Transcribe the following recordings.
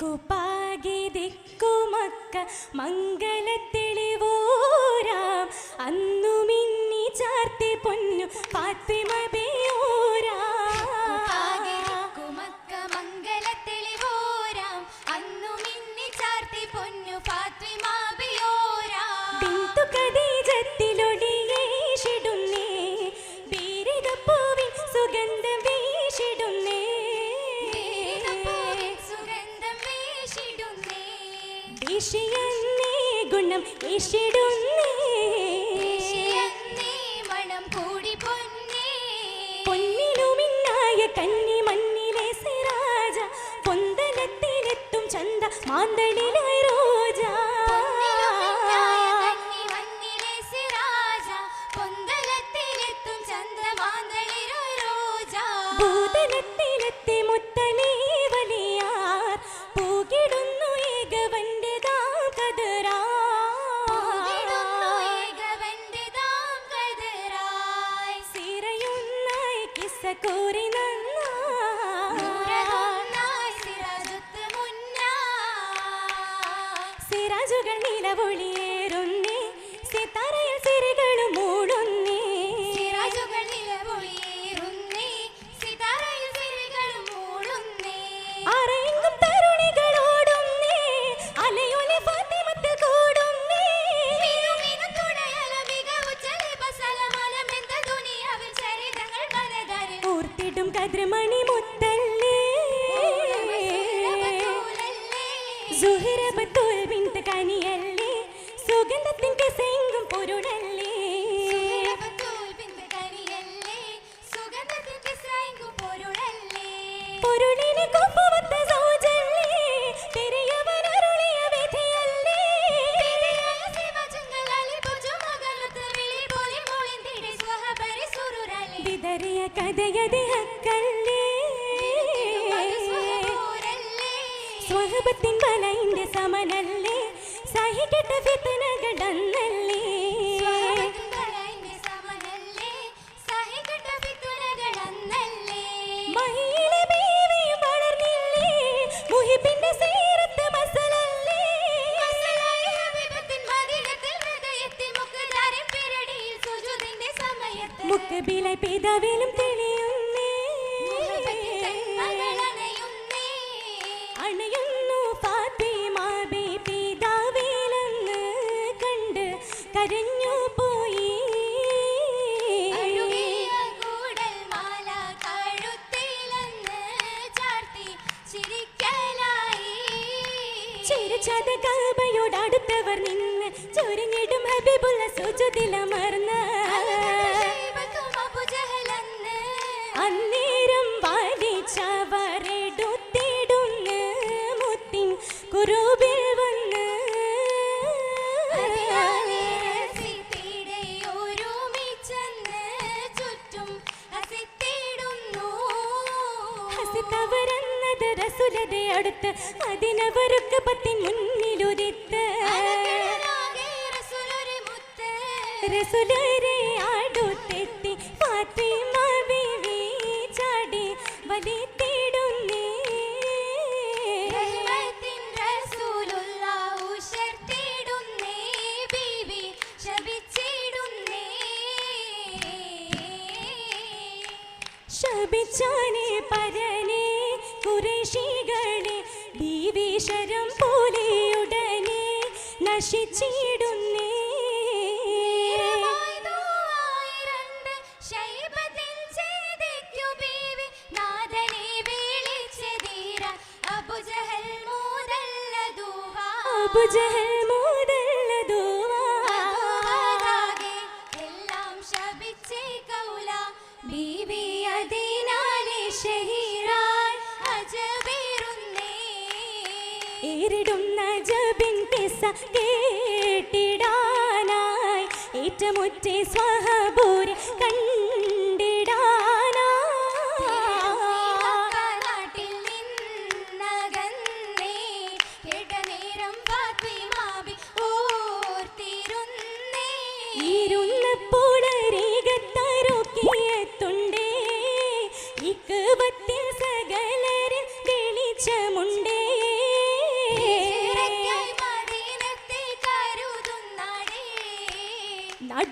ദിക്കുപാകി ദിക്കുമക്ക മംഗളത്തെളിവോരാം അന്നു മിന്നി ചാർത്തി പൊന്നു പാത്തിമ പാടും കതിർമണി മുത്തല്ലേ. സുഹറബ് തോൽവിൻ കനിയല്ലേ. സുഗന്ധത്തിൻ പൊരുടല്ലേ കണ്ണിലും തെളിയുന്നേ. അണയുന്നു കണ്ട് പോയി. അടുത്തവർ നിന്ന് ചൊരിഞ്ഞിടും ഹബീബുള്ള സുജുതിലമർന്ന് കണ്ണീരം വലിച്ചവരെടുത്തിടുന്ന മുത്തിൻ കുറുബിൽ വന്ന്. അടുത്ത് അതിനവരൊക്കെ പത്തിൻ മുന്നിലുരിത്ത്. രസുലരെ ആടു ദീവീശ്വരം പോലെ ഉടനെ നശിച്ചിടുന്നേ അബുജഹൽ പേരിടുന്ന ജബിൻ പിസ കേട്ടിടാനായി. ഏറ്റുമുറ്റി സ്വഹബൂരെ കണ്ണു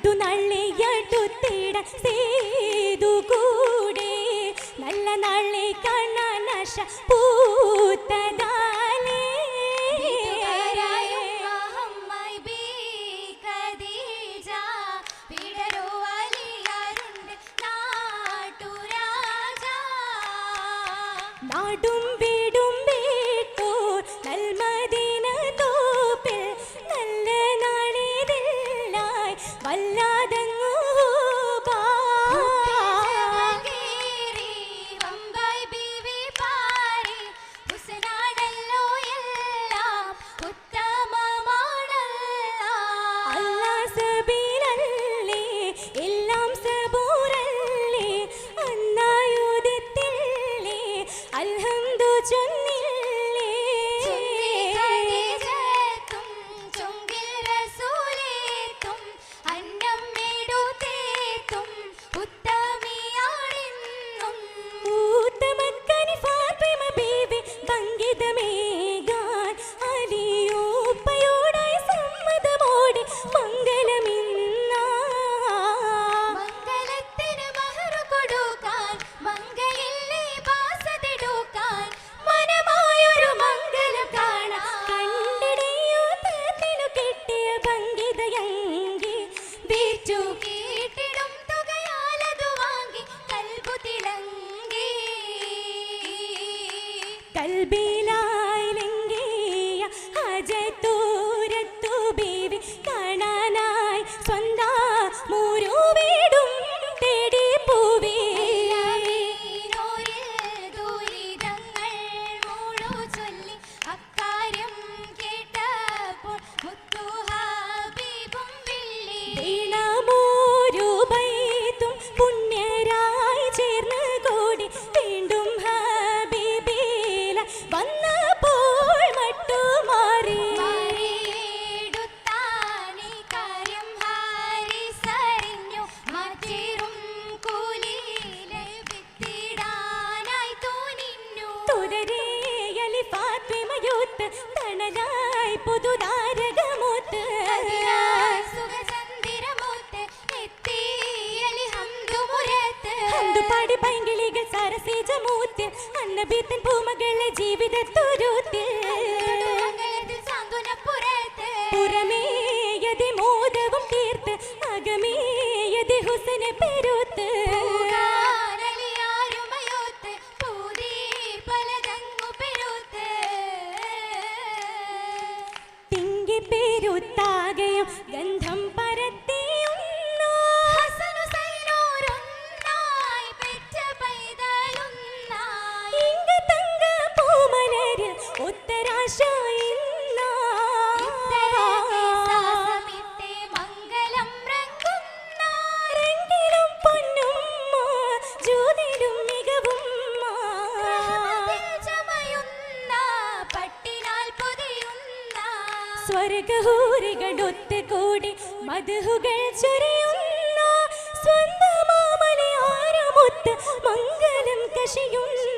ದುಡ್ಡು ನಳ್ಳೆಯಡುತ್ತಿಡ ಸೇದು ಕೂಡೆ ನಲ್ಲ ನಳ್ಳೆ ಕಣ ನಶ ಪೂತದಾಲೆ നാടും പാടി പൈങ്കിളികൾ സരസീജമൂത്തിൽ അന്നബീത്തൻ പൂമകളെ ജീവിതത്തുരൂത്തിൽ പുറമേയതി മോദവും തീർത്ത് അകമേയതി ഹുസനെ പെരുത്ത്. പെരുത്താകെ മധുകൾ ചൊരിയുന്ന സ്വന്തമാമലയാരമൊത്ത് മംഗലം കശയുന്ന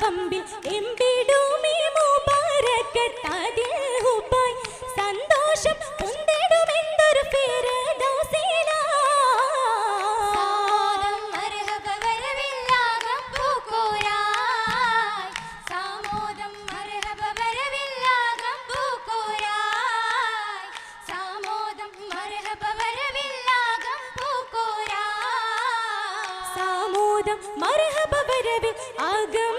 കമ്പിൽ എമ്പിടുമേ മുബാരക്കത്താതിൽ ഹുബായ് സന്തോഷം മരഹബ വരവിൽ ആഗം